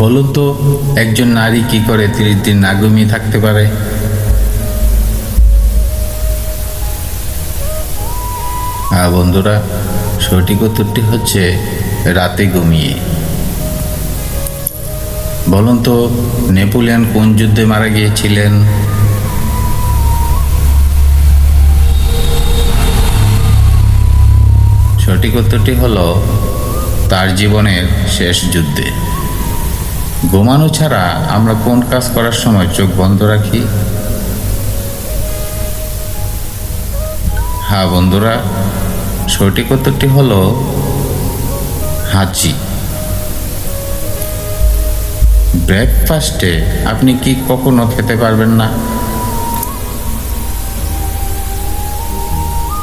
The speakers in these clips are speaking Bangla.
বলুন তো, একজন নারী কি করে তিরিশ দিন না ঘুমিয়ে থাকতে পারে? হ্যাঁ বন্ধুরা, সঠিক উত্তরটি হচ্ছে রাতে ঘুমিয়ে। বলুন তো, নেপোলিয়ন কোন যুদ্ধে মারা গিয়েছিলেন? সঠিক উত্তরটি হলো, তার জীবনের শেষ যুদ্ধে। ঘুমানো ছাড়া আমরা কোন কাজ করার সময় চোখ বন্ধ রাখি? হ্যাঁ বন্ধুরা, সঠিক উত্তরটি হলো হাঁচি। ব্রেকফাস্টে আপনি কি কখনো খেতে পারবেন না?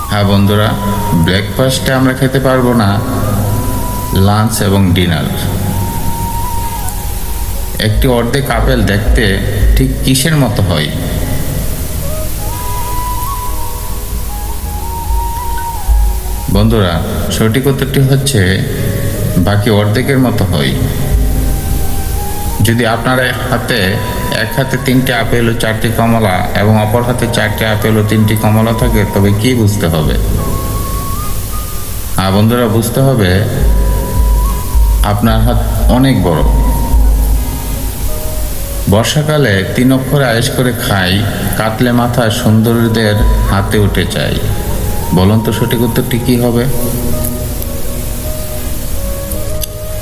হ্যাঁ বন্ধুরা, ব্রেকফাস্টে আমরা খেতে পারব না। লাঞ্চ এবং ডিনার। একটি অর্ধেক আপেল দেখতে ঠিক কিসের মতো হয়? বন্ধুরা, সঠিক উত্তরটি হচ্ছে বাকি অর্ধেকের মতো হয়। যদি আপনার এক হাতে এক হাতে তিনটে আপেল ও চারটি কমলা এবং অপর হাতে চারটি আপেল ও তিনটি কমলা থাকে, তবে কি বুঝতে হবে? আর বন্ধুরা, বুঝতে হবে আপনার হাত অনেক বড়। বর্ষাকালে তিন অক্ষরে আয়েস করে খাই কাটলে মাথা সুন্দরীদের হাতে উঠে চাই। বলুন তো সঠিক উত্তরটি কি হবে?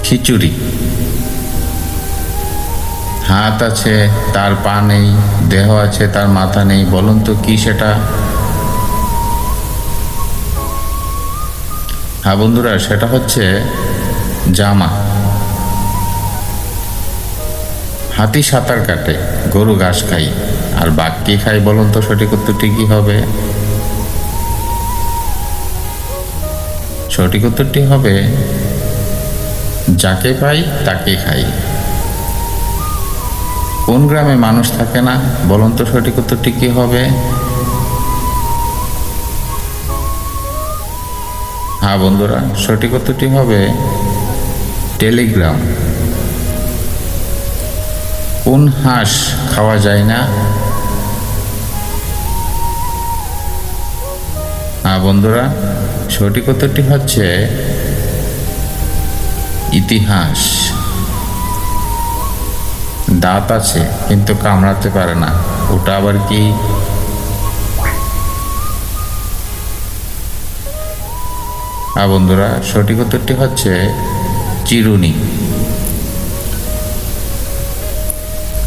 খিচুড়ি। হাত আছে, তার পা নেই, দেহ আছে, তার মাথা নেই, বলুন তো কি সেটা? হ্যাঁ বন্ধুরা, সেটা হচ্ছে জামা। হাতি সাঁতার কাটে, গরু ঘাস খাই আর বাঘ কি খাই বলুন তো সঠিক উত্তরটি কি হবে? সঠিক উত্তরটি হবে, যাকে পাই তাকে খাই। কোন গ্রামে মানুষ থাকে না? বলুন তো সঠিক উত্তরটি কি হবে? হ্যাঁ বন্ধুরা, সঠিক উত্তরটি হবে টেলিগ্রাম। কোন হাঁস খাওয়া যায় না? বন্ধুরা, সঠিক উত্তরটি হচ্ছে ইতিহাস। দাঁত আছে, কিন্তু কামড়াতে পারে না। ওটা আবার কি? হ্যাঁ বন্ধুরা, সঠিক উত্তরটি হচ্ছে চিরুনি।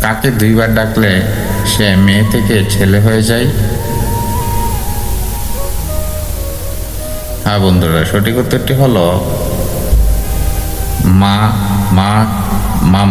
কাকে দুইবার ডাকলে সে মেয়ে থেকে ছেলে হয়ে যায়? হ্যাঁ বন্ধুরা, সঠিক উত্তরটি হলো মা মা মা